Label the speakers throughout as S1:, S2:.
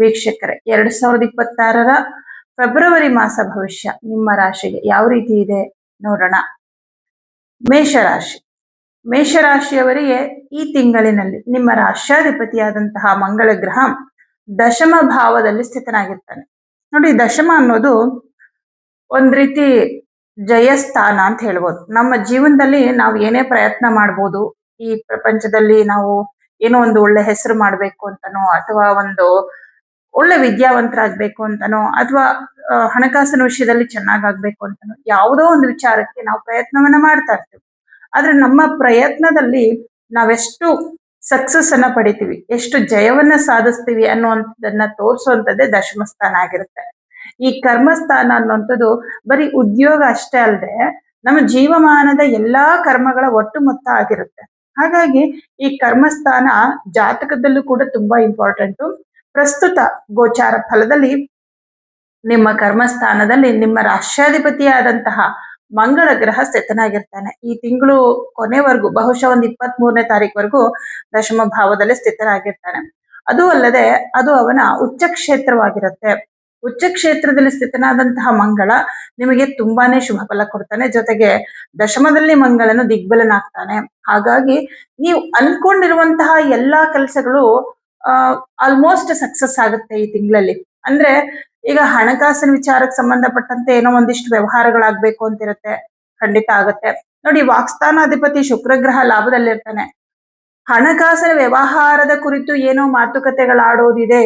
S1: ವೀಕ್ಷಕರೇ, ಎರಡ್ ಸಾವಿರದ ಇಪ್ಪತ್ತಾರರ ಫೆಬ್ರವರಿ ಮಾಸ ಭವಿಷ್ಯ ನಿಮ್ಮ ರಾಶಿಗೆ ಯಾವ ರೀತಿ ಇದೆ ನೋಡೋಣ. ಮೇಷರಾಶಿ, ಮೇಷರಾಶಿಯವರಿಗೆ ಈ ತಿಂಗಳಿನಲ್ಲಿ ನಿಮ್ಮ ರಾಶ್ಯಾಧಿಪತಿಯಾದಂತಹ ಮಂಗಳ ಗ್ರಹ ದಶಮ ಭಾವದಲ್ಲಿ ಸ್ಥಿತನಾಗಿರ್ತಾನೆ. ನೋಡಿ, ದಶಮ ಅನ್ನೋದು ಒಂದ್ ರೀತಿ ಜಯಸ್ಥಾನ ಅಂತ ಹೇಳ್ಬೋದು. ನಮ್ಮ ಜೀವನದಲ್ಲಿ ನಾವು ಏನೇ ಪ್ರಯತ್ನ ಮಾಡ್ಬೋದು, ಈ ಪ್ರಪಂಚದಲ್ಲಿ ನಾವು ಏನೋ ಒಂದು ಒಳ್ಳೆ ಹೆಸರು ಮಾಡ್ಬೇಕು ಅಂತನೋ ಅಥವಾ ಒಂದು ಒಳ್ಳೆ ವಿದ್ಯಾವಂತರಾಗಬೇಕು ಅಂತನೋ, ಅಥವಾ ಹಣಕಾಸಿನ ವಿಷಯದಲ್ಲಿ ಚೆನ್ನಾಗಾಗ್ಬೇಕು ಅಂತನೋ, ಯಾವುದೋ ಒಂದು ವಿಚಾರಕ್ಕೆ ನಾವು ಪ್ರಯತ್ನವನ್ನ ಮಾಡ್ತಾ ಇರ್ತೀವಿ. ಆದ್ರೆ ನಮ್ಮ ಪ್ರಯತ್ನದಲ್ಲಿ ನಾವೆಷ್ಟು ಸಕ್ಸಸ್ ಅನ್ನ ಪಡಿತೀವಿ, ಎಷ್ಟು ಜಯವನ್ನ ಸಾಧಿಸ್ತೀವಿ ಅನ್ನುವಂಥದ್ದನ್ನ ತೋರಿಸುವಂಥದ್ದೇ ದಶಮಸ್ಥಾನ ಆಗಿರುತ್ತೆ. ಈ ಕರ್ಮಸ್ಥಾನ ಅನ್ನುವಂಥದ್ದು ಬರೀ ಉದ್ಯೋಗ ಅಷ್ಟೇ ಅಲ್ಲದೆ ನಮ್ಮ ಜೀವಮಾನದ ಎಲ್ಲಾ ಕರ್ಮಗಳ ಒಟ್ಟು ಮೊತ್ತ ಆಗಿರುತ್ತೆ. ಹಾಗಾಗಿ ಈ ಕರ್ಮಸ್ಥಾನ ಜಾತಕದಲ್ಲೂ ಕೂಡ ತುಂಬಾ ಇಂಪಾರ್ಟೆಂಟು ಪ್ರಸ್ತುತ ಗೋಚಾರ ಫಲದಲ್ಲಿ, ನಿಮ್ಮ ಕರ್ಮಸ್ಥಾನದಲ್ಲಿ ನಿಮ್ಮ ರಾಷ್ಟ್ರಾಧಿಪತಿಯಾದಂತಹ ಮಂಗಳ ಗ್ರಹ ಸ್ಥಿತನಾಗಿರ್ತಾನೆ. ಈ ತಿಂಗಳು ಕೊನೆವರೆಗೂ, ಬಹುಶಃ ಒಂದು ಇಪ್ಪತ್ತ್ ಮೂರನೇ ತಾರೀಕುವರೆಗೂ ದಶಮ ಭಾವದಲ್ಲಿ ಸ್ಥಿತನಾಗಿರ್ತಾನೆ. ಅದು ಅಲ್ಲದೆ, ಅದು ಅವನ ಉಚ್ಚ ಕ್ಷೇತ್ರವಾಗಿರುತ್ತೆ. ಉಚ್ಚ ಕ್ಷೇತ್ರದಲ್ಲಿ ಸ್ಥಿತನಾದಂತಹ ಮಂಗಳ ನಿಮಗೆ ತುಂಬಾನೇ ಶುಭ ಫಲ ಕೊಡ್ತಾನೆ. ಜೊತೆಗೆ ದಶಮದಲ್ಲಿ ಮಂಗಳನು ದಿಗ್ಬಲನಾಗ್ತಾನೆ. ಹಾಗಾಗಿ, ನೀವು ಅನ್ಕೊಂಡಿರುವಂತಹ ಎಲ್ಲಾ ಕೆಲಸಗಳು ಆಲ್ಮೋಸ್ಟ್ ಸಕ್ಸಸ್ ಆಗುತ್ತೆ ಈ ತಿಂಗಳಲ್ಲಿ. ಅಂದ್ರೆ ಈಗ ಹಣಕಾಸಿನ ವಿಚಾರಕ್ಕೆ ಸಂಬಂಧಪಟ್ಟಂತೆ ಏನೋ ಒಂದಿಷ್ಟು ವ್ಯವಹಾರಗಳಾಗ್ಬೇಕು ಅಂತಿರುತ್ತೆ. ಖಂಡಿತ ಆಗುತ್ತೆ. ನೋಡಿ ವಾಕ್ಸ್ಥಾನಾಧಿಪತಿ ಶುಕ್ರಗ್ರಹ ಲಾಭದಲ್ಲಿರ್ತಾನೆ. ಹಣಕಾಸಿನ ವ್ಯವಹಾರದ ಕುರಿತು ಏನೋ ಮಾತುಕತೆಗಳಾಡೋದಿದೆ.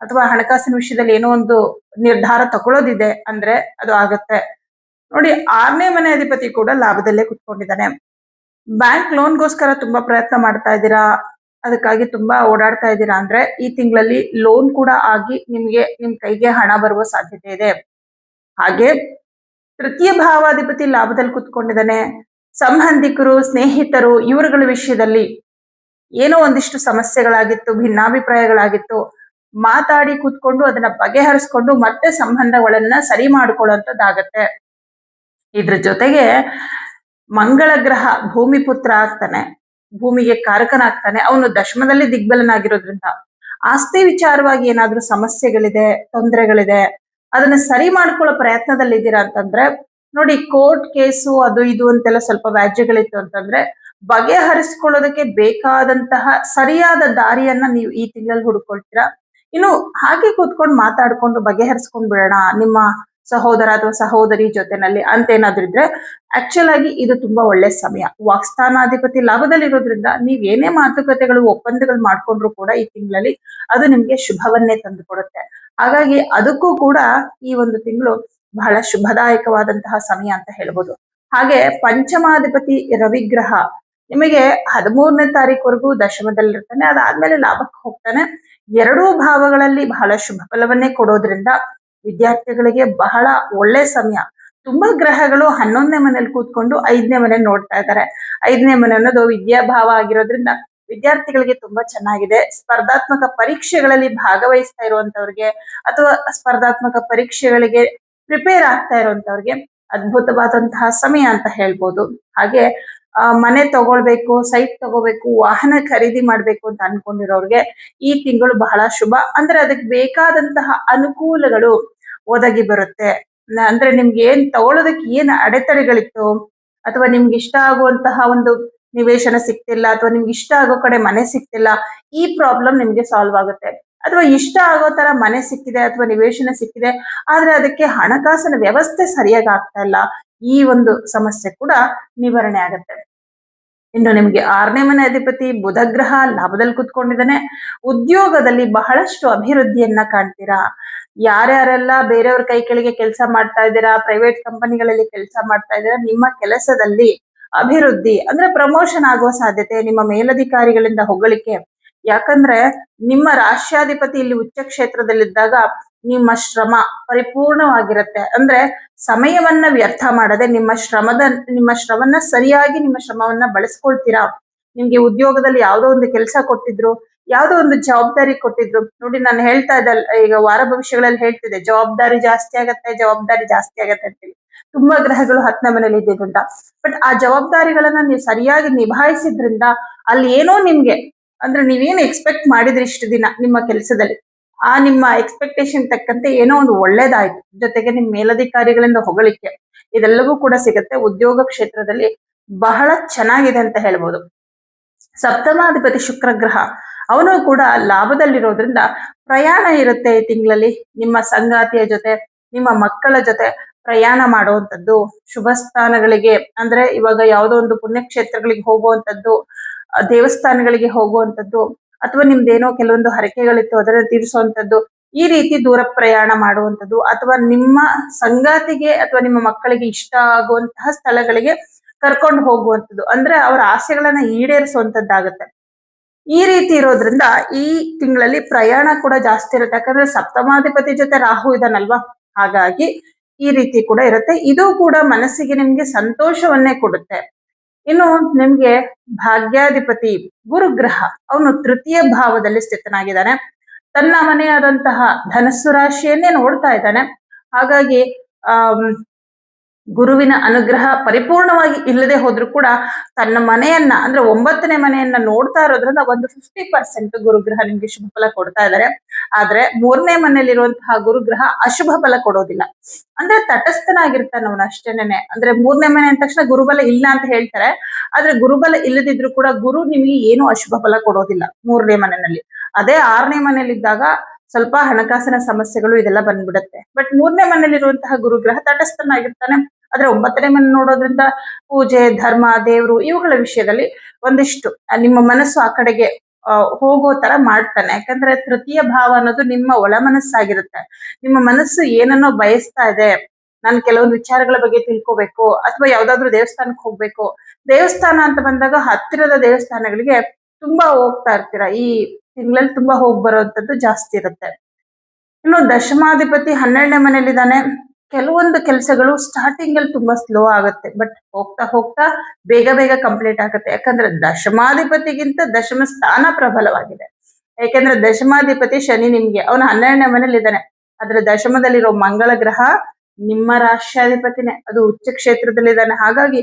S1: ಅಥವಾ ಹಣಕಾಸಿನ ವಿಷಯದಲ್ಲಿ ಏನೋ ಒಂದು ನಿರ್ಧಾರ ತಗೊಳ್ಳೋದಿದೆ ಅಂದ್ರೆ ಅದು ಆಗತ್ತೆ. ನೋಡಿ, ಆರನೇ ಮನೆ ಅಧಿಪತಿ ಕೂಡ ಲಾಭದಲ್ಲೇ ಕುತ್ಕೊಂಡಿದ್ದಾನೆ. ಬ್ಯಾಂಕ್ ಲೋನ್ಗೋಸ್ಕರ ತುಂಬಾ ಪ್ರಯತ್ನ ಮಾಡ್ತಾ ಇದ್ದೀರಾ? ಅದಕ್ಕಾಗಿ ತುಂಬಾ ಓಡಾಡ್ತಾ ಇದ್ದೀರಾ ಅಂದ್ರೆ ಈ ತಿಂಗಳಲ್ಲಿ ಲೋನ್ ಕೂಡ ಆಗಿ ನಿಮ್ಗೆ ನಿಮ್ ಕೈಗೆ ಹಣ ಬರುವ ಸಾಧ್ಯತೆ ಇದೆ. ಹಾಗೆ ತೃತೀಯ ಭಾವಾಧಿಪತಿ ಲಾಭದಲ್ಲಿ ಕುತ್ಕೊಂಡಿದ್ದಾನೆ. ಸಂಬಂಧಿಕರು, ಸ್ನೇಹಿತರು ಇವರುಗಳ ವಿಷಯದಲ್ಲಿ ಏನೋ ಒಂದಿಷ್ಟು ಸಮಸ್ಯೆಗಳಾಗಿತ್ತು, ಭಿನ್ನಾಭಿಪ್ರಾಯಗಳಾಗಿತ್ತು. ಮಾತಾಡಿ ಕೂತ್ಕೊಂಡು ಅದನ್ನ ಬಗೆಹರಿಸ್ಕೊಂಡು ಮತ್ತೆ ಸಂಬಂಧಗಳನ್ನ ಸರಿ ಮಾಡ್ಕೊಳ್ಳುವಂಥದ್ದಾಗತ್ತೆ. ಇದ್ರ ಜೊತೆಗೆ ಮಂಗಳ ಗ್ರಹ ಭೂಮಿ ಪುತ್ರ ಆಗ್ತಾನೆ. ಭೂಮಿಗೆ ಕಾರಕನಾಗ್ತಾನೆ. ಅವನು ದಶಮದಲ್ಲಿ ದಿಗ್ಬಲನಾಗಿರೋದ್ರಿಂದ ಆಸ್ತಿ ವಿಚಾರವಾಗಿ ಏನಾದ್ರೂ ಸಮಸ್ಯೆಗಳಿದೆ, ತೊಂದರೆಗಳಿದೆ, ಅದನ್ನ ಸರಿ ಮಾಡ್ಕೊಳ್ಳೋ ಪ್ರಯತ್ನದಲ್ಲಿ ಇದ್ದೀರಾ ಅಂತಂದ್ರೆ, ನೋಡಿ ಕೋರ್ಟ್ ಕೇಸು ಅದು ಇದು ಅಂತೆಲ್ಲ ಸ್ವಲ್ಪ ವ್ಯಾಜ್ಯಗಳಿತ್ತು ಅಂತಂದ್ರೆ, ಬಗೆಹರಿಸ್ಕೊಳ್ಳೋದಕ್ಕೆ ಬೇಕಾದಂತಹ ಸರಿಯಾದ ದಾರಿಯನ್ನ ನೀವು ಈ ತಿಂಗಳಲ್ಲಿ ಹುಡ್ಕೊಳ್ತೀರಾ? ಇನ್ನು ಹಾಗೆ ಕೂತ್ಕೊಂಡು ಮಾತಾಡ್ಕೊಂಡು ಬಗೆಹರಿಸ್ಕೊಂಡ್ ಬಿಡೋಣ ನಿಮ್ಮ ಸಹೋದರ ಅಥವಾ ಸಹೋದರಿ ಜೊತೆನಲ್ಲಿ ಅಂತ ಏನಾದ್ರೂ ಇದ್ರೆ ಆಕ್ಚುಲ್ ಆಗಿ ಇದು ತುಂಬಾ ಒಳ್ಳೆ ಸಮಯ. ವಾಕ್ಸ್ಥಾನಾಧಿಪತಿ ಲಾಭದಲ್ಲಿ ಇರೋದ್ರಿಂದ ನೀವ್ ಏನೇ ಮಾತುಕತೆಗಳು, ಒಪ್ಪಂದಗಳು ಮಾಡ್ಕೊಂಡ್ರು ಕೂಡ ಈ ತಿಂಗಳಲ್ಲಿ ಅದು ನಿಮ್ಗೆ ಶುಭವನ್ನೇ ತಂದು ಕೊಡುತ್ತೆ ಹಾಗಾಗಿ ಅದಕ್ಕೂ ಕೂಡ ಈ ಒಂದು ತಿಂಗಳು ಬಹಳ ಶುಭದಾಯಕವಾದಂತಹ ಸಮಯ ಅಂತ ಹೇಳ್ಬೋದು. ಹಾಗೆ ಪಂಚಮಾಧಿಪತಿ ರವಿಗ್ರಹ ನಿಮಗೆ ಹದಿಮೂರನೇ ತಾರೀಕುವರೆಗೂ ದಶಮದಲ್ಲಿರ್ತಾನೆ, ಅದಾದ್ಮೇಲೆ ಲಾಭಕ್ಕೆ ಹೋಗ್ತಾನೆ. ಎರಡೂ ಭಾವಗಳಲ್ಲಿ ಬಹಳ ಶುಭ ಫಲವನ್ನೇ ಕೊಡೋದ್ರಿಂದ ವಿದ್ಯಾರ್ಥಿಗಳಿಗೆ ಬಹಳ ಒಳ್ಳೆ ಸಮಯ. ತುಂಬಾ ಗ್ರಹಗಳು ಹನ್ನೊಂದನೇ ಮನೇಲಿ ಕೂತ್ಕೊಂಡು ಐದನೇ ಮನೆ ನೋಡ್ತಾ ಇದ್ದಾರೆ. ಐದನೇ ಮನೆ ಅನ್ನೋದು ವಿದ್ಯಾಭಾವ ಆಗಿರೋದ್ರಿಂದ ವಿದ್ಯಾರ್ಥಿಗಳಿಗೆ ತುಂಬಾ ಚೆನ್ನಾಗಿದೆ. ಸ್ಪರ್ಧಾತ್ಮಕ ಪರೀಕ್ಷೆಗಳಲ್ಲಿ ಭಾಗವಹಿಸ್ತಾ ಇರುವಂತವ್ರಿಗೆ ಅಥವಾ ಸ್ಪರ್ಧಾತ್ಮಕ ಪರೀಕ್ಷೆಗಳಿಗೆ ಪ್ರಿಪೇರ್ ಆಗ್ತಾ ಇರುವಂತವ್ರಿಗೆ ಅದ್ಭುತವಾದಂತಹ ಸಮಯ ಅಂತ ಹೇಳ್ಬೋದು. ಹಾಗೆ ಮನೆ ತಗೊಳ್ಬೇಕು ಸೈಟ್ ತಗೋಬೇಕು ವಾಹನ ಖರೀದಿ ಮಾಡ್ಬೇಕು ಅಂತ ಅನ್ಕೊಂಡಿರೋರ್ಗೆ ಈ ತಿಂಗಳು ಬಹಳ ಶುಭ. ಅಂದ್ರೆ ಅದಕ್ಕೆ ಬೇಕಾದಂತಹ ಅನುಕೂಲಗಳು ಒದಗಿ ಬರುತ್ತೆ. ಅಂದ್ರೆ ನಿಮ್ಗೆ ಏನ್ ತಗೊಳ್ಳೋದಕ್ಕೆ ಏನ್ ಅಡೆತಡೆಗಳಿತ್ತು? ಅಥವಾ ನಿಮ್ಗೆ ಇಷ್ಟ ಆಗುವಂತಹ ಒಂದು ನಿವೇಶನ ಸಿಕ್ತಿಲ್ಲ ಅಥವಾ ನಿಮ್ಗೆ ಇಷ್ಟ ಆಗೋ ಕಡೆ ಮನೆ ಸಿಕ್ತಿಲ್ಲ ಈ ಪ್ರಾಬ್ಲಮ್ ನಿಮ್ಗೆ ಸಾಲ್ವ್ ಆಗುತ್ತೆ. ಅಥವಾ ಇಷ್ಟ ಆಗೋ ತರ ಮನೆ ಸಿಕ್ಕಿದೆ, ಅಥವಾ ನಿವೇಶನ ಸಿಕ್ಕಿದೆ, ಆದ್ರೆ ಅದಕ್ಕೆ ಹಣಕಾಸಿನ ವ್ಯವಸ್ಥೆ ಸರಿಯಾಗಿ ಆಗ್ತಾ ಇಲ್ಲ, ಈ ಒಂದು ಸಮಸ್ಯೆ ಕೂಡ ನಿವಾರಣೆ ಆಗುತ್ತೆ. ಇನ್ನು ನಿಮಗೆ ಆರನೇ ಮನೆ ಅಧಿಪತಿ ಬುಧಗ್ರಹ ಲಾಭದಲ್ಲಿ ಕುತ್ಕೊಂಡಿದ್ದಾನೆ. ಉದ್ಯೋಗದಲ್ಲಿ ಬಹಳಷ್ಟು ಅಭಿವೃದ್ಧಿಯನ್ನ ಕಾಣ್ತೀರಾ? ಯಾರ್ಯಾರೆಲ್ಲ ಬೇರೆಯವ್ರ ಕೈ ಕೆಳಗೆ ಕೆಲಸ ಮಾಡ್ತಾ ಇದ್ದೀರಾ? ಪ್ರೈವೇಟ್ ಕಂಪನಿಗಳಲ್ಲಿ ಕೆಲಸ ಮಾಡ್ತಾ ಇದ್ದೀರಾ? ನಿಮ್ಮ ಕೆಲಸದಲ್ಲಿ ಅಭಿವೃದ್ಧಿ ಅಂದ್ರೆ ಪ್ರಮೋಷನ್ ಆಗುವ ಸಾಧ್ಯತೆ, ನಿಮ್ಮ ಮೇಲಧಿಕಾರಿಗಳಿಂದ ಹೊಗಳಿಕೆ. ಯಾಕಂದ್ರೆ ನಿಮ್ಮ ರಾಷ್ಟ್ರಾಧಿಪತಿ ಇಲ್ಲಿ ಉಚ್ಚ ಕ್ಷೇತ್ರದಲ್ಲಿದ್ದಾಗ ನಿಮ್ಮ ಶ್ರಮ ಪರಿಪೂರ್ಣವಾಗಿರುತ್ತೆ. ಅಂದ್ರೆ ಸಮಯವನ್ನ ವ್ಯರ್ಥ ಮಾಡದೆ ನಿಮ್ಮ ಶ್ರಮದ, ನಿಮ್ಮ ಶ್ರಮವನ್ನ ಸರಿಯಾಗಿ ನಿಮ್ಮ ಶ್ರಮವನ್ನ ಬಳಸ್ಕೊಳ್ತೀರಾ? ನಿಮ್ಗೆ ಉದ್ಯೋಗದಲ್ಲಿ ಯಾವ್ದೋ ಒಂದು ಕೆಲಸ ಕೊಟ್ಟಿದ್ರು, ಯಾವ್ದೋ ಒಂದು ಜವಾಬ್ದಾರಿ ಕೊಟ್ಟಿದ್ರು. ನೋಡಿ, ನಾನು ಹೇಳ್ತಾ ಇದ್ದಲ್ಲ ಈಗ ವಾರ ಭವಿಷ್ಯಗಳಲ್ಲಿ ಹೇಳ್ತಿದ್ದೆ, ಜವಾಬ್ದಾರಿ ಜಾಸ್ತಿ ಆಗತ್ತೆ, ಜವಾಬ್ದಾರಿ ಜಾಸ್ತಿ ಆಗತ್ತೆ ಅಂತೇಳಿ. ತುಂಬಾ ಗ್ರಹಗಳು ಹತ್ತನೇ ಮನೇಲಿ ಇದ್ದಿದ್ರಿಂದ. ಬಟ್ ಆ ಜವಾಬ್ದಾರಿಗಳನ್ನ ನೀವು ಸರಿಯಾಗಿ ನಿಭಾಯಿಸಿದ್ರಿಂದ ಅಲ್ಲಿ ಏನೋ ನಿಮ್ಗೆ, ಅಂದ್ರೆ ನೀವೇನು ಎಕ್ಸ್ಪೆಕ್ಟ್ ಮಾಡಿದ್ರಿ ಇಷ್ಟು ದಿನ ನಿಮ್ಮ ಕೆಲಸದಲ್ಲಿ. ಆ ನಿಮ್ಮ ಎಕ್ಸ್ಪೆಕ್ಟೇಷನ್ ತಕ್ಕಂತೆ ಏನೋ ಒಂದು ಒಳ್ಳೇದಾಯ್ತು. ಜೊತೆಗೆ ನಿಮ್ಮ ಮೇಲಧಿಕಾರಿಗಳಿಂದ ಹೊಗಳಿಕೆ ಇದೆಲ್ಲವೂ ಕೂಡ ಸಿಗುತ್ತೆ. ಉದ್ಯೋಗ ಕ್ಷೇತ್ರದಲ್ಲಿ ಬಹಳ ಚೆನ್ನಾಗಿದೆ ಅಂತ ಹೇಳ್ಬೋದು. ಸಪ್ತಮಾಧಿಪತಿ ಶುಕ್ರ ಗ್ರಹ, ಅವನು ಕೂಡ ಲಾಭದಲ್ಲಿರೋದ್ರಿಂದ ಪ್ರಯಾಣ ಇರುತ್ತೆ ಈ ತಿಂಗಳಲ್ಲಿ. ನಿಮ್ಮ ಸಂಗಾತಿಯ ಜೊತೆ, ನಿಮ್ಮ ಮಕ್ಕಳ ಜೊತೆ ಪ್ರಯಾಣ ಮಾಡುವಂಥದ್ದು, ಶುಭ ಸ್ಥಾನಗಳಿಗೆ ಅಂದ್ರೆ ಇವಾಗ ಯಾವುದೋ ಒಂದು ಪುಣ್ಯಕ್ಷೇತ್ರಗಳಿಗೆ ಹೋಗುವಂತದ್ದು ದೇವಸ್ಥಾನಗಳಿಗೆ ಹೋಗುವಂತದ್ದು ಅಥವಾ ನಿಮ್ದೇನೋ ಕೆಲವೊಂದು ಹರಕೆಗಳಿತ್ತು ಅದನ್ನು ತೀರಿಸುವಂತದ್ದು ಈ ರೀತಿ ದೂರ ಪ್ರಯಾಣ ಮಾಡುವಂತದ್ದು ಅಥವಾ ನಿಮ್ಮ ಸಂಗಾತಿಗೆ ಅಥವಾ ನಿಮ್ಮ ಮಕ್ಕಳಿಗೆ ಇಷ್ಟ ಆಗುವಂತಹ ಸ್ಥಳಗಳಿಗೆ ಕರ್ಕೊಂಡು ಹೋಗುವಂತದ್ದು ಅಂದ್ರೆ ಅವರ ಆಸೆಗಳನ್ನ ಈಡೇರಿಸುವಂತದ್ದಾಗತ್ತೆ ಈ ರೀತಿ ಇರೋದ್ರಿಂದ ಈ ತಿಂಗಳಲ್ಲಿ ಪ್ರಯಾಣ ಕೂಡ ಜಾಸ್ತಿ ಇರುತ್ತೆ. ಯಾಕಂದ್ರೆ ಸಪ್ತಮಾಧಿಪತಿ ಜೊತೆ ರಾಹು ಇದಾನಲ್ವಾ? ಹಾಗಾಗಿ ಈ ರೀತಿ ಕೂಡ ಇರುತ್ತೆ. ಇದು ಕೂಡ ಮನಸ್ಸಿಗೆ ನಿಮ್ಗೆ ಸಂತೋಷವನ್ನೇ ಕೊಡುತ್ತೆ. ಇನ್ನು ನಿಮ್ಗೆ ಭಾಗ್ಯಾಧಿಪತಿ ಗುರುಗ್ರಹ ಅವನು ತೃತೀಯ ಭಾವದಲ್ಲಿ ಸ್ಥಿತನಾಗಿದ್ದಾನೆ. ತನ್ನ ಮನೆಯಾದಂತಹ ಧನಸ್ಸು ರಾಶಿಯನ್ನೇ ನೋಡ್ತಾ ಇದ್ದಾನೆ. ಹಾಗಾಗಿ ಆಮ್, ಗುರುವಿನ ಅನುಗ್ರಹ ಪರಿಪೂರ್ಣವಾಗಿ ಇಲ್ಲದೆ ಹೋದ್ರೂ ಕೂಡ ತನ್ನ ಮನೆಯನ್ನ, ಅಂದ್ರೆ ಒಂಬತ್ತನೇ ಮನೆಯನ್ನ ನೋಡ್ತಾ ಇರೋದ್ರಿಂದ ಒಂದು ಫಿಫ್ಟಿ ಪರ್ಸೆಂಟ್ ಗುರುಗ್ರಹ ನಿಮ್ಗೆ ಶುಭ ಫಲ ಕೊಡ್ತಾ ಇದ್ದಾರೆ ಆದ್ರೆ ಮೂರನೇ ಮನೆಯಲ್ಲಿರುವಂತಹ ಗುರುಗ್ರಹ ಅಶುಭ ಫಲ ಕೊಡೋದಿಲ್ಲ. ಅಂದ್ರೆ ತಟಸ್ಥನಾಗಿರ್ತಾನೆ ಅವನು ಅಷ್ಟೇನೆ ಅಂದ್ರೆ ಮೂರನೇ ಮನೆ ಅಂದ ತಕ್ಷಣ ಗುರುಬಲ ಇಲ್ಲ ಅಂತ ಹೇಳ್ತಾರೆ. ಆದ್ರೆ ಗುರುಬಲ ಇಲ್ಲದಿದ್ರು ಕೂಡ ಗುರು ನಿಮಗೆ ಏನು ಅಶುಭ ಫಲ ಕೊಡೋದಿಲ್ಲ ಮೂರನೇ ಮನೆಯಲ್ಲಿ. ಅದೇ ಆರನೇ ಮನೆಯಲ್ಲಿದ್ದಾಗ ಸ್ವಲ್ಪ ಹಣಕಾಸಿನ ಸಮಸ್ಯೆಗಳು ಇದೆಲ್ಲ ಬಂದ್ಬಿಡುತ್ತೆ. ಬಟ್ ಮೂರನೇ ಮನೆಯಲ್ಲಿರುವಂತಹ ಗುರುಗ್ರಹ ತಟಸ್ಥನಾಗಿರ್ತಾನೆ. ಆದ್ರೆ ಒಂಬತ್ತನೇ ಮನೆ ನೋಡೋದ್ರಿಂದ ಪೂಜೆ, ಧರ್ಮ, ದೇವ್ರು ಇವುಗಳ ವಿಷಯದಲ್ಲಿ ಒಂದಿಷ್ಟು ನಿಮ್ಮ ಮನಸ್ಸು ಆ ಕಡೆಗೆ ಹೋಗೋ ತರ ಮಾಡ್ತಾನೆ. ಯಾಕಂದ್ರೆ ತೃತೀಯ ಭಾವ ಅನ್ನೋದು ನಿಮ್ಮ ಒಳ ಮನಸ್ಸಾಗಿರುತ್ತೆ. ನಿಮ್ಮ ಮನಸ್ಸು ಏನನ್ನೋ ಬಯಸ್ತಾ ಇದೆ. ನಾನು ಕೆಲವೊಂದು ವಿಚಾರಗಳ ಬಗ್ಗೆ ತಿಳ್ಕೊಬೇಕು, ಅಥವಾ ಯಾವ್ದಾದ್ರು ದೇವಸ್ಥಾನಕ್ಕೆ ಹೋಗ್ಬೇಕು. ದೇವಸ್ಥಾನ ಅಂತ ಬಂದಾಗ ಹತ್ತಿರದ ದೇವಸ್ಥಾನಗಳಿಗೆ ತುಂಬಾ ಹೋಗ್ತಾ ಇರ್ತೀರಾ. ಈ ತಿಂಗಳಲ್ಲಿ ತುಂಬಾ ಹೋಗ್ ಬರೋಂಥದ್ದು ಜಾಸ್ತಿ ಇರುತ್ತೆ. ಇನ್ನು ದಶಮಾಧಿಪತಿ ಹನ್ನೆರಡನೇ ಮನೇಲಿದ್ದಾನೆ ಕೆಲವೊಂದು ಕೆಲಸಗಳು ಸ್ಟಾರ್ಟಿಂಗ್ ಅಲ್ಲಿ ತುಂಬಾ ಸ್ಲೋ ಆಗುತ್ತೆ. ಬಟ್ ಹೋಗ್ತಾ ಹೋಗ್ತಾ ಬೇಗ ಬೇಗ ಕಂಪ್ಲೀಟ್ ಆಗುತ್ತೆ. ಯಾಕಂದ್ರೆ ದಶಮಾಧಿಪತಿಗಿಂತ ದಶಮ ಸ್ಥಾನ ಪ್ರಬಲವಾಗಿದೆ. ಯಾಕೆಂದ್ರೆ ದಶಮಾಧಿಪತಿ ಶನಿ ನಿಮ್ಗೆ, ಅವನು ಹನ್ನೆರಡನೇ ಮನೇಲಿ ಇದ್ದಾನೆ ಆದ್ರೆ ದಶಮದಲ್ಲಿರೋ ಮಂಗಳ ಗ್ರಹ ನಿಮ್ಮ ರಾಷ್ಟ್ರಾಧಿಪತಿನೇ. ಅದು ಉಚ್ಚ ಕ್ಷೇತ್ರದಲ್ಲಿದ್ದಾನೆ ಹಾಗಾಗಿ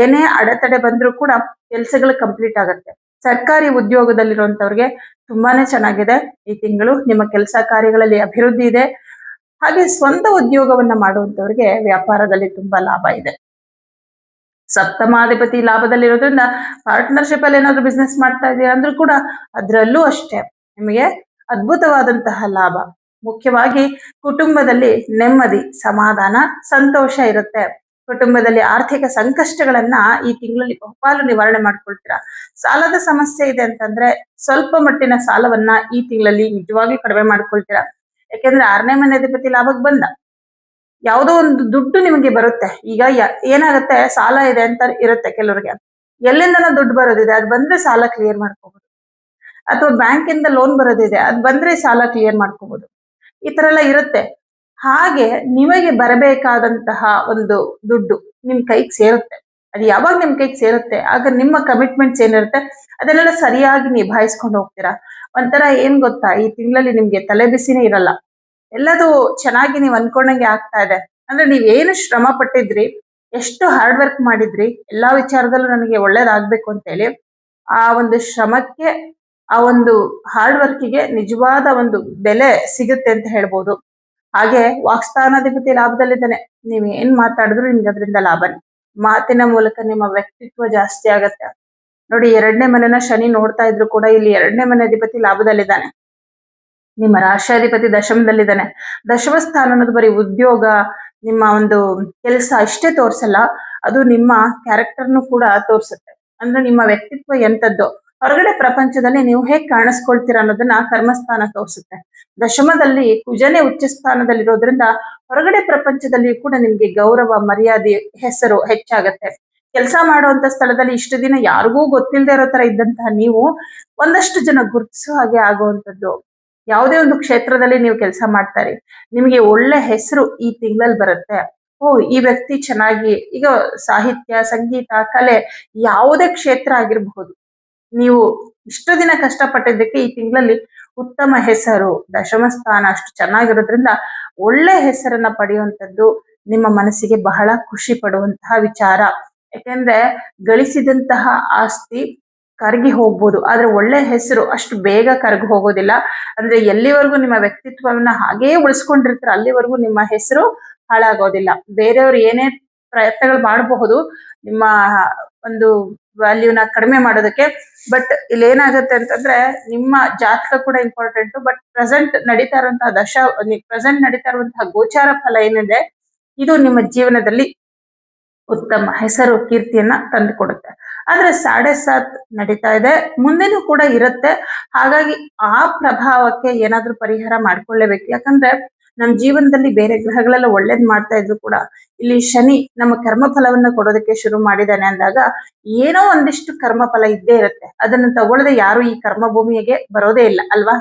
S1: ಏನೇ ಅಡೆತಡೆ ಬಂದ್ರೂ ಕೂಡ ಕೆಲಸಗಳು ಕಂಪ್ಲೀಟ್ ಆಗುತ್ತೆ. ಸರ್ಕಾರಿ ಉದ್ಯೋಗದಲ್ಲಿರುವಂತವ್ರಿಗೆ ತುಂಬಾನೇ ಚೆನ್ನಾಗಿದೆ. ಈ ತಿಂಗಳು ನಿಮ್ಮ ಕೆಲಸ ಕಾರ್ಯಗಳಲ್ಲಿ ಅಭಿವೃದ್ಧಿ ಇದೆ. ಹಾಗೆ ಸ್ವಂತ ಉದ್ಯೋಗವನ್ನ ಮಾಡುವಂತವ್ರಿಗೆ ವ್ಯಾಪಾರದಲ್ಲಿ ತುಂಬಾ ಲಾಭ ಇದೆ. ಸಪ್ತಮಾಧಿಪತಿ ಲಾಭದಲ್ಲಿರೋದ್ರಿಂದ ಪಾರ್ಟ್ನರ್ಶಿಪ್ ಅಲ್ಲಿ ಏನಾದ್ರು ಬಿಸ್ನೆಸ್ ಮಾಡ್ತಾ ಇದೀರಾ ಅಂದ್ರೂ ಕೂಡ ಅದರಲ್ಲೂ ಅಷ್ಟೇ ನಿಮಗೆ ಅದ್ಭುತವಾದಂತಹ ಲಾಭ. ಮುಖ್ಯವಾಗಿ ಕುಟುಂಬದಲ್ಲಿ ನೆಮ್ಮದಿ, ಸಮಾಧಾನ, ಸಂತೋಷ ಇರುತ್ತೆ. ಕುಟುಂಬದಲ್ಲಿ ಆರ್ಥಿಕ ಸಂಕಷ್ಟಗಳನ್ನ ಈ ತಿಂಗಳಲ್ಲಿ ಬಹುಪಾಲು ನಿವಾರಣೆ ಮಾಡ್ಕೊಳ್ತೀರಾ? ಸಾಲದ ಸಮಸ್ಯೆ ಇದೆ ಅಂತಂದ್ರೆ ಸ್ವಲ್ಪ ಮಟ್ಟಿನ ಸಾಲವನ್ನ ಈ ತಿಂಗಳಲ್ಲಿ ನಿಜವಾಗ್ಲೂ ಕಡಿಮೆ ಮಾಡ್ಕೊಳ್ತೀರಾ? ಯಾಕೆಂದ್ರೆ ಆರನೇ ಮನೆ ಅಧಿಪತಿ ಲಾಭಕ್ಕೆ ಬಂದ. ಯಾವುದೋ ಒಂದು ದುಡ್ಡು ನಿಮಗೆ ಬರುತ್ತೆ. ಈಗ ಏನಾಗುತ್ತೆ? ಸಾಲ ಇದೆ ಅಂತ ಇರುತ್ತೆ ಕೆಲವರಿಗೆ. ಎಲ್ಲಿಂದನ ದುಡ್ಡು ಬರೋದಿದೆ. ಅದು ಬಂದ್ರೆ ಸಾಲ ಕ್ಲಿಯರ್ ಮಾಡ್ಕೋಬಹುದು ಅಥವಾ ಬ್ಯಾಂಕ್ ಇಂದ ಲೋನ್ ಬರೋದಿದೆ. ಅದು ಬಂದ್ರೆ ಸಾಲ ಕ್ಲಿಯರ್ ಮಾಡ್ಕೋಬಹುದು ಈ ತರ ಎಲ್ಲ ಇರುತ್ತೆ. ಹಾಗೆ ನಿಮಗೆ ಬರಬೇಕಾದಂತಹ ಒಂದು ದುಡ್ಡು ನಿಮ್ ಕೈಗೆ ಸೇರುತ್ತೆ. ಅದು ಯಾವಾಗ ನಿಮ್ ಕೈಗೆ ಸೇರುತ್ತೆ, ಆಗ ನಿಮ್ಮ ಕಮಿಟ್ಮೆಂಟ್ಸ್ ಏನಿರುತ್ತೆ, ಅದನ್ನೆಲ್ಲ ಸರಿಯಾಗಿ ನಿಭಾಯಿಸ್ಕೊಂಡು ಹೋಗ್ತೀರಾ? ಒಂಥರ ಏನ್ ಗೊತ್ತಾ, ಈ ತಿಂಗಳಲ್ಲಿ ನಿಮ್ಗೆ ತಲೆ ಬಿಸಿನೇ ಇರಲ್ಲ. ಎಲ್ಲದು ಚೆನ್ನಾಗಿ ನೀವು ಅನ್ಕೊಂಡಂಗೆ ಆಗ್ತಾ ಇದೆ. ಅಂದ್ರೆ ನೀವ್ ಏನು ಶ್ರಮ ಪಟ್ಟಿದ್ರಿ, ಎಷ್ಟು ಹಾರ್ಡ್ ವರ್ಕ್ ಮಾಡಿದ್ರಿ, ಎಲ್ಲಾ ವಿಚಾರದಲ್ಲೂ ನನಗೆ ಒಳ್ಳೇದಾಗ್ಬೇಕು ಅಂತ ಹೇಳಿ, ಆ ಒಂದು ಶ್ರಮಕ್ಕೆ, ಆ ಒಂದು ಹಾರ್ಡ್ ವರ್ಕಿಗೆ ನಿಜವಾದ ಒಂದು ಬೆಲೆ ಸಿಗುತ್ತೆ ಅಂತ ಹೇಳ್ಬೋದು. ಹಾಗೆ ವಾಕ್ಸ್ಥಾನಾಧಿಪತಿ ಲಾಭದಲ್ಲಿದ್ದಾನೆ. ನೀವ್ ಏನ್ ಮಾತಾಡಿದ್ರು ನಿಮ್ಗೆ ಅದರಿಂದ ಲಾಭನೇ ಮಾತಿನ ಮೂಲಕ ನಿಮ್ಮ ವ್ಯಕ್ತಿತ್ವ ಜಾಸ್ತಿ ಆಗತ್ತೆ. ನೋಡಿ, ಎರಡನೇ ಮನೆನ ಶನಿ ನೋಡ್ತಾ ಇದ್ರು ಕೂಡ ಇಲ್ಲಿ ಎರಡನೇ ಮನೆ ಅಧಿಪತಿ ಲಾಭದಲ್ಲಿದ್ದಾನೆ. ನಿಮ್ಮ ರಾಷ್ಟ್ರಾಧಿಪತಿ ದಶಮದಲ್ಲಿದ್ದಾನೆ. ದಶಮ ಸ್ಥಾನ ಅನ್ನೋದು ಬರೀ ಉದ್ಯೋಗ, ನಿಮ್ಮ ಒಂದು ಕೆಲಸ ಅಷ್ಟೇ ತೋರ್ಸಲ್ಲ, ಅದು ನಿಮ್ಮ ಕ್ಯಾರೆಕ್ಟರ್ನು ಕೂಡ ತೋರ್ಸುತ್ತೆ. ಅಂದ್ರೆ ನಿಮ್ಮ ವ್ಯಕ್ತಿತ್ವ ಎಂತದ್ದು. ಹೊರಗಡೆ ಪ್ರಪಂಚದಲ್ಲಿ ನೀವು ಹೇಗೆ ಕಾಣಿಸ್ಕೊಳ್ತೀರಾ ಅನ್ನೋದನ್ನ ಕರ್ಮಸ್ಥಾನ ತೋರಿಸುತ್ತೆ. ದಶಮದಲ್ಲಿ ಕುಜನೆ ಉಚ್ಚ ಸ್ಥಾನದಲ್ಲಿರೋದ್ರಿಂದ ಹೊರಗಡೆ ಪ್ರಪಂಚದಲ್ಲಿ ಕೂಡ ನಿಮ್ಗೆ ಗೌರವ, ಮರ್ಯಾದೆ, ಹೆಸರು ಹೆಚ್ಚಾಗತ್ತೆ. ಕೆಲಸ ಮಾಡುವಂತ ಸ್ಥಳದಲ್ಲಿ ಇಷ್ಟು ದಿನ ಯಾರಿಗೂ ಗೊತ್ತಿಲ್ಲದೆ ಇರೋ ತರ ಇದ್ದಂತಹ ನೀವು ಒಂದಷ್ಟು ಜನ ಗುರುತಿಸೋ ಹಾಗೆ ಆಗುವಂತದ್ದು ಯಾವುದೇ ಒಂದು ಕ್ಷೇತ್ರದಲ್ಲಿ ನೀವು ಕೆಲಸ ಮಾಡ್ತಾರೆ ನಿಮಗೆ ಒಳ್ಳೆ ಹೆಸರು ಈ ತಿಂಗಳಲ್ಲಿ ಬರುತ್ತೆ. ಓ, ಈ ವ್ಯಕ್ತಿ ಚೆನ್ನಾಗಿ, ಈಗ ಸಾಹಿತ್ಯ, ಸಂಗೀತ, ಕಲೆ ಯಾವುದೇ ಕ್ಷೇತ್ರ ಆಗಿರಬಹುದು. ನೀವು ಇಷ್ಟು ದಿನ ಕಷ್ಟಪಟ್ಟಿದ್ದಕ್ಕೆ ಈ ತಿಂಗಳಲ್ಲಿ ಉತ್ತಮ ಹೆಸರು, ದಶಮ ಸ್ಥಾನ, ಅಷ್ಟು ಚೆನ್ನಾಗಿರೋದ್ರಿಂದ ಒಳ್ಳೆ ಹೆಸರನ್ನ ಪಡೆಯುವಂಥದ್ದು ನಿಮ್ಮ ಮನಸ್ಸಿಗೆ ಬಹಳ ಖುಷಿ ಪಡುವಂತಹ ವಿಚಾರ. ಯಾಕೆಂದ್ರೆ ಗಳಿಸಿದಂತಹ ಆಸ್ತಿ ಕರಗಿ ಹೋಗ್ಬೋದು, ಆದ್ರೆ ಒಳ್ಳೆ ಹೆಸರು ಅಷ್ಟು ಬೇಗ ಕರಗಿ ಹೋಗೋದಿಲ್ಲ. ಅಂದ್ರೆ ಎಲ್ಲಿವರೆಗೂ ನಿಮ್ಮ ವ್ಯಕ್ತಿತ್ವವನ್ನ ಹಾಗೇ ಉಳಿಸ್ಕೊಂಡಿರ್ತಾರೆ, ಅಲ್ಲಿವರೆಗೂ ನಿಮ್ಮ ಹೆಸರು ಹಾಳಾಗೋದಿಲ್ಲ. ಬೇರೆಯವರು ಏನೇ ಪ್ರಯತ್ನಗಳು ಮಾಡಬಹುದು, ನಿಮ್ಮ ಒಂದು ವ್ಯಾಲ್ಯೂನ ಕಡಿಮೆ ಮಾಡೋದಕ್ಕೆ. ಬಟ್ ಇಲ್ಲಿ ಏನಾಗುತ್ತೆ ಅಂತಂದ್ರೆ, ನಿಮ್ಮ ಜಾತಕ ಕೂಡ ಇಂಪಾರ್ಟೆಂಟ್ ಬಟ್ ಪ್ರೆಸೆಂಟ್ ನಡೀತಾ ಇರುವಂತಹ ದಶ ಪ್ರೆಸೆಂಟ್ ನಡೀತಾ ಇರುವಂತಹ ಗೋಚಾರ ಫಲ ಏನಿದೆ, ಇದು ನಿಮ್ಮ ಜೀವನದಲ್ಲಿ ಉತ್ತಮ ಹೆಸರು, ಕೀರ್ತಿಯನ್ನ ತಂದು ಕೊಡುತ್ತೆ ಆದ್ರೆ ಸಾಡೆ ಸಾತ್ ನಡೀತಾ ಇದೆ, ಮುಂದೆನೂ ಕೂಡ ಇರುತ್ತೆ. ಹಾಗಾಗಿ ಆ ಪ್ರಭಾವಕ್ಕೆ ಏನಾದ್ರೂ ಪರಿಹಾರ ಮಾಡ್ಕೊಳ್ಳೇಬೇಕು. ಯಾಕಂದ್ರೆ ನಮ್ಮ ಜೀವನದಲ್ಲಿ ಬೇರೆ ಗ್ರಹಗಳೆಲ್ಲ ಒಳ್ಳೇದ್ ಮಾಡ್ತಾ ಇದ್ರು ಕೂಡ ಇಲ್ಲಿ ಶನಿ ನಮ್ಮ ಕರ್ಮ ಫಲವನ್ನ ಕೊಡೋದಕ್ಕೆ ಶುರು ಮಾಡಿದಾನೆ ಅಂದಾಗ ಏನೋ ಒಂದಿಷ್ಟು ಕರ್ಮ ಫಲ ಇದ್ದೇ ಇರುತ್ತೆ. ಅದನ್ನ ತಗೊಳ್ಳದೆ ಯಾರು ಈ ಕರ್ಮ ಭೂಮಿಗೆ ಬರೋದೇ ಇಲ್ಲ, ಅಲ್ವಾ?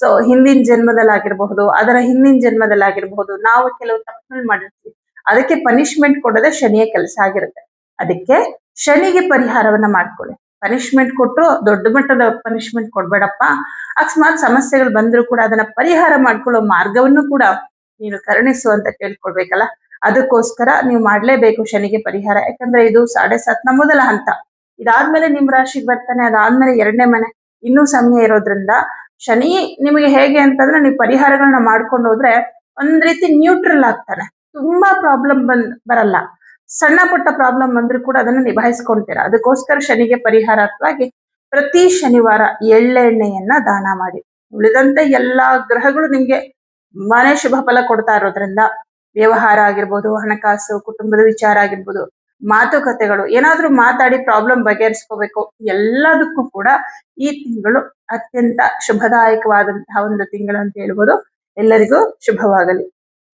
S1: ಸೊ ಹಿಂದಿನ ಜನ್ಮದಲ್ಲಾಗಿರ್ಬಹುದು ಅದರ ಹಿಂದಿನ ಜನ್ಮದಲ್ಲಾಗಿರ್ಬಹುದು ನಾವು ಕೆಲವು ತಪ್ಪುಗಳು ಮಾಡಿರ್ತೀವಿ. ಅದಕ್ಕೆ ಪನಿಷ್ಮೆಂಟ್ ಕೊಡೋದೇ ಶನಿಯ ಕೆಲಸ ಆಗಿರುತ್ತೆ. ಅದಕ್ಕೆ ಶನಿಗೆ ಪರಿಹಾರವನ್ನ ಮಾಡ್ಕೊಳ್ಳಿ. ಪನಿಷ್ಮೆಂಟ್ ಕೊಟ್ಟು ದೊಡ್ಡ ಮಟ್ಟದ ಪನಿಷ್ಮೆಂಟ್ ಕೊಡ್ಬೇಡಪ್ಪ. ಅಕಸ್ಮಾತ್ ಸಮಸ್ಯೆಗಳು ಬಂದ್ರು ಕೂಡ ಅದನ್ನ ಪರಿಹಾರ ಮಾಡ್ಕೊಳ್ಳೋ ಮಾರ್ಗವನ್ನು ಕೂಡ ನೀನು ಕರುಣಿಸು ಅಂತ ಕೇಳ್ಕೊಳ್ಬೇಕಲ್ಲ. ಅದಕ್ಕೋಸ್ಕರ ನೀವು ಮಾಡ್ಲೇಬೇಕು ಶನಿಗೆ ಪರಿಹಾರ. ಯಾಕಂದ್ರೆ ಇದು ಸಾಡೆ ಸಾತ್ನ ಮೊದಲ ಹಂತ. ಇದಾದ್ಮೇಲೆ ನಿಮ್ ರಾಶಿಗೆ ಬರ್ತಾನೆ, ಅದಾದ್ಮೇಲೆ ಎರಡನೇ ಮನೆ. ಇನ್ನೂ ಸಮಯ ಇರೋದ್ರಿಂದ ಶನಿ ನಿಮಗೆ ಹೇಗೆ ಅಂತಂದ್ರೆ ನೀವು ಪರಿಹಾರಗಳನ್ನ ಮಾಡ್ಕೊಂಡು ಹೋದ್ರೆ ಒಂದ್ ರೀತಿ ನ್ಯೂಟ್ರಲ್ ಆಗ್ತಾನೆ. ತುಂಬಾ ಪ್ರಾಬ್ಲಮ್ ಬಂದ್ ಬರಲ್ಲ. ಸಣ್ಣ ಪುಟ್ಟ ಪ್ರಾಬ್ಲಮ್ ಬಂದ್ರೂ ಕೂಡ ಅದನ್ನ ನಿಭಾಯಿಸ್ಕೊಂತೀರಾ? ಅದಕ್ಕೋಸ್ಕರ ಶನಿಗೆ ಪರಿಹಾರಾರ್ಥವಾಗಿ ಪ್ರತಿ ಶನಿವಾರ ಎಳ್ಳೆಣ್ಣೆಯನ್ನ ದಾನ ಮಾಡಿ. ಉಳಿದಂತೆ ಎಲ್ಲಾ ಗ್ರಹಗಳು ನಿಮ್ಗೆ ಮನೆ ಶುಭ ಫಲ ಕೊಡ್ತಾ ಇರೋದ್ರಿಂದ ವ್ಯವಹಾರ ಆಗಿರ್ಬೋದು, ಹಣಕಾಸು, ಕುಟುಂಬದ ವಿಚಾರ ಆಗಿರ್ಬೋದು, ಮಾತುಕತೆಗಳು, ಏನಾದ್ರೂ ಮಾತಾಡಿ ಪ್ರಾಬ್ಲಮ್ ಬಗೆಹರಿಸ್ಕೋಬೇಕು, ಎಲ್ಲದಕ್ಕೂ ಕೂಡ ಈ ತಿಂಗಳು ಅತ್ಯಂತ ಶುಭದಾಯಕವಾದಂತಹ ಒಂದು ತಿಂಗಳು ಅಂತ ಹೇಳ್ಬೋದು. ಎಲ್ಲರಿಗೂ ಶುಭವಾಗಲಿ.